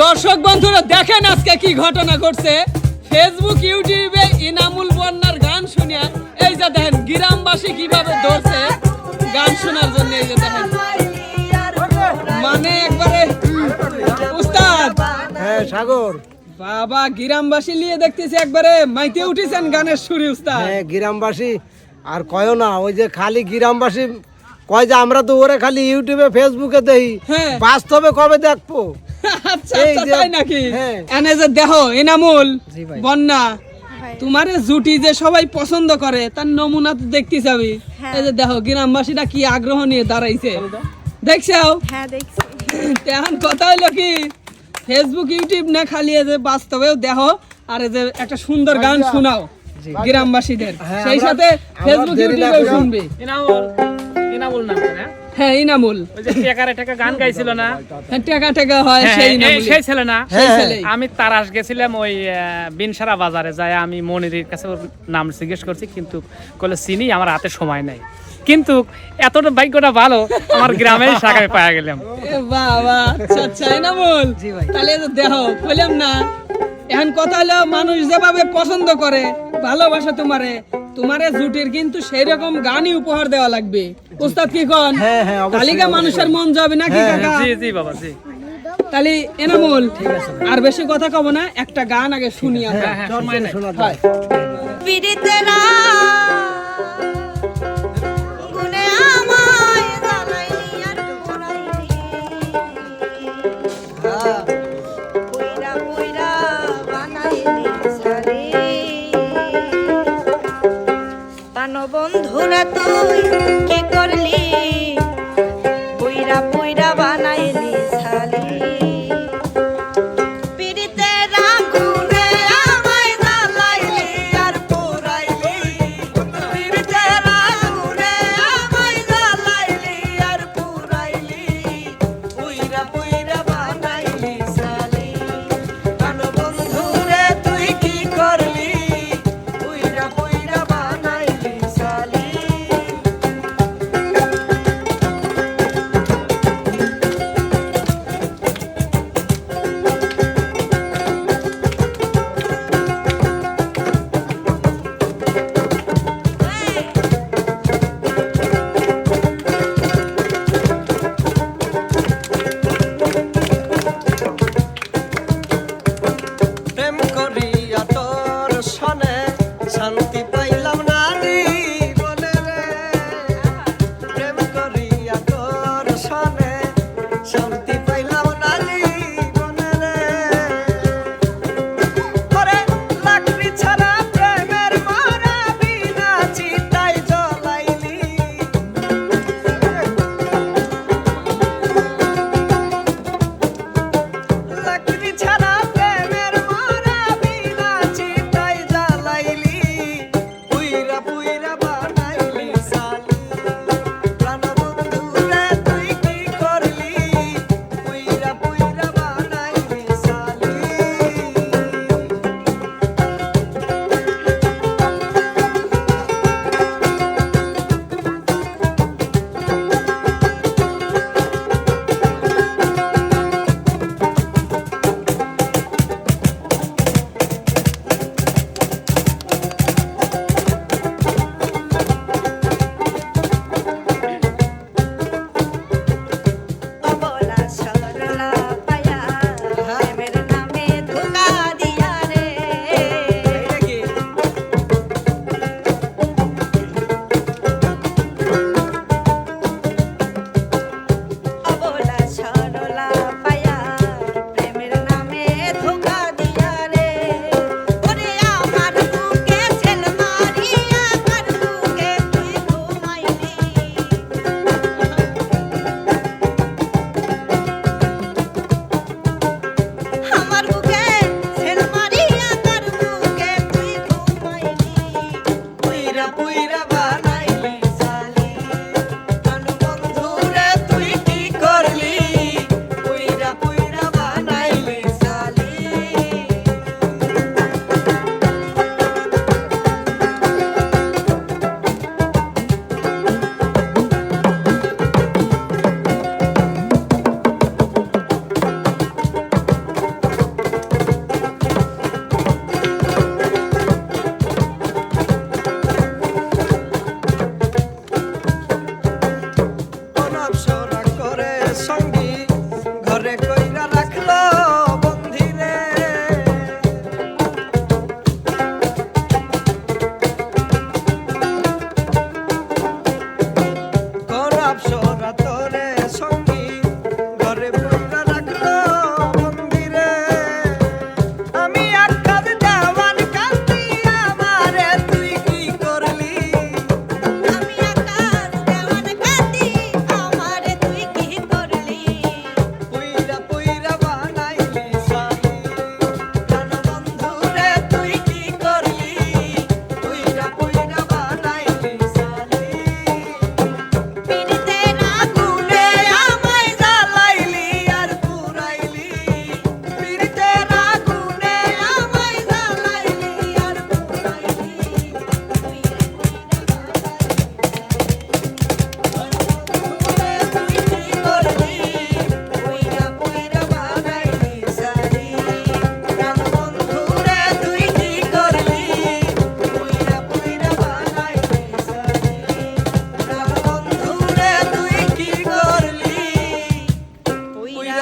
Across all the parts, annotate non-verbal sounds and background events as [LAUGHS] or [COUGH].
দর্শক বন্ধুরা দেখেন আজকে কি ঘটনা ঘটছে। ফেসবুক ইউটিউবে ইনামুল বন্যার গান শুনিয়া এই যে দেখেন গ্রামবাসী কীভাবে ধরছে গান শোনার জন্য এই যে দেখেন। মানে একবারে উস্তাদ। হ্যাঁ সাগর। বাবা গ্রামবাসী নিয়ে দেখতেছি একবারে মাইতে উঠেছেন গানের সুরে উস্তাদ। হ্যাঁ গ্রামবাসী আর কয় না ওই যে খালি গ্রামবাসী কয় যে আমরা তো ওরে খালি ইউটিউবে ফেসবুকে দেই হ্যাঁ। বাস্তবে কবে দেখব? আচ্ছা আচ্ছা, যে- তাই নাকি? হ্যাঁ। এনে যে দেখো এনামুল বন্যা তোমার জুটি যে সবাই পছন্দ করে তার নমুনা তো দেখতে যাবি এই যে দেখো গ্রামবাসীরা কি আগ্রহ নিয়ে দাঁড়াইছে? দেখছ? হ্যাঁ এখন কথা হইল কি ফেসবুক ইউটিউব না খালি যে বাস্তবেও দেখো আর এই যে একটা সুন্দর গান শোনাও গ্রামবাসীদের। হ্যাঁ, সেই সাথে ফেসবুক ইউটিউবেও শুনবে। নাম না হ্যাঁ ইনামুল। ওই যে টেকারে টেকা গান গাইছিল না? হ্যাঁ, টাকা টাকা হয় হ্যাঁ, সেই ইনামুল। সেই ছেলে না? সেই হ্যাঁ। আমি তারাস গেছিলাম ওই বিনসারা বাজারে যায় আমি মনিরের কাছে ওর নাম জিজ্ঞেস করছি কিন্তু বলে চিনি আমার হাতে সময় নাই। কিন্তু এতটা ভাগ্যটা ভালো আমার গ্রামে শাখায় পাওয়া গেলাম। বাবা আচ্ছা আচ্ছা তাহলে দেখো বললাম না এখন কথা হলো মানুষ যেভাবে পছন্দ করে ভালোবাসে তোমারে। তোমারে জুটির কিন্তু সেই রকম গানই উপহার দেওয়া লাগবে। উস্তাদ কি কন? হ্যাঁ, হ্যাঁ, তালিকা মানুষের মন যাবে নাকি কাকা? জি জি বাবা জি। তাহলে এনামুল আর বেশি কথা কব না একটা গান আগে শুনি আমরা। হ্যাঁ শোনা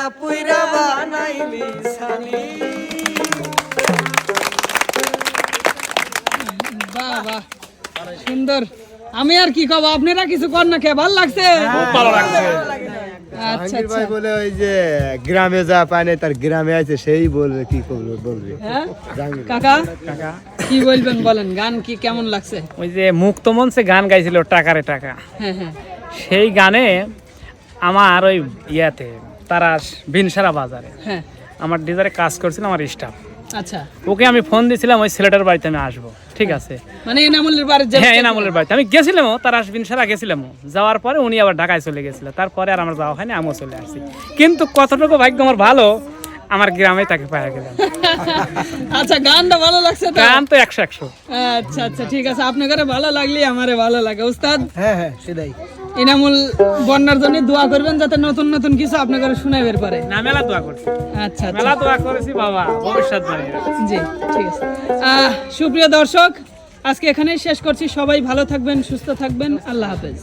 পুইরা পুইরা বানাইলি সালি বাহ বাহ সুন্দর। আমি আর কি কব আপনারা কিছু কর না খেয়ে ভালো লাগছে? খুব ভালো লাগছে। আচ্ছা আচ্ছা ভাই বলে ওই যে গ্রামে যা পায় না তার গ্রামে আছে সেই বলবে কি করবে বলবে? হ্যাঁ? কাকা? কাকা? কি বলবেন বলেন গান কি কেমন লাগছে? ওই যে মুক্ত মঞ্চে গান গাইছিল টাকারে টাকা। হ্যাঁ হ্যাঁ। সেই গানে আমার ওই ইয়াতে তারা বিনসারা বাজারে। হ্যাঁ। আমার ডিজারে কাজ করছিল আমার স্টাফ আচ্ছা। ওকে আমি ফোন দিয়েছিলাম ওই ছেলেটার বাড়িতে আমি আসব ঠিক আছে? মানে এনামুলের বাড়ির যে হ্যাঁ এনামুলের বাড়িতে। আমি গেছিলাম তারা বিনসারা গেছিলাম যাওয়ার পরে উনি আবার ঢাকায় চলে গেছিল। তারপরে আর আমার যাওয়া হয়নি আমিও চলে আসছি। কিন্তু কতটুকু ভাগ্য আমার ভালো আমার গ্রামে তাকে পাওয়া গেলাম [LAUGHS] আচ্ছা গানটা ভালো লাগছে তো? গান তো একশো একশো। আচ্ছা আচ্ছা ঠিক আছে। আপনাকে ভালো লাগলে আমারে ভালো লাগে উস্তাদ। হ্যাঁ হ্যাঁ সেটাই। ইনামুল বন্যার জন্য দোয়া করবেন যাতে নতুন নতুন কিছু আপনাকে শোনাবের পারে না মেলা দোয়া করছি। আচ্ছা আচ্ছা। মেলা দোয়া করেছি বাবা ভবিষ্যৎ বাড়ি জি ঠিক আছে। সুপ্রিয় দর্শক আজকে এখানেই শেষ করছি। সবাই ভালো থাকবেন সুস্থ থাকবেন। আল্লাহ হাফেজ।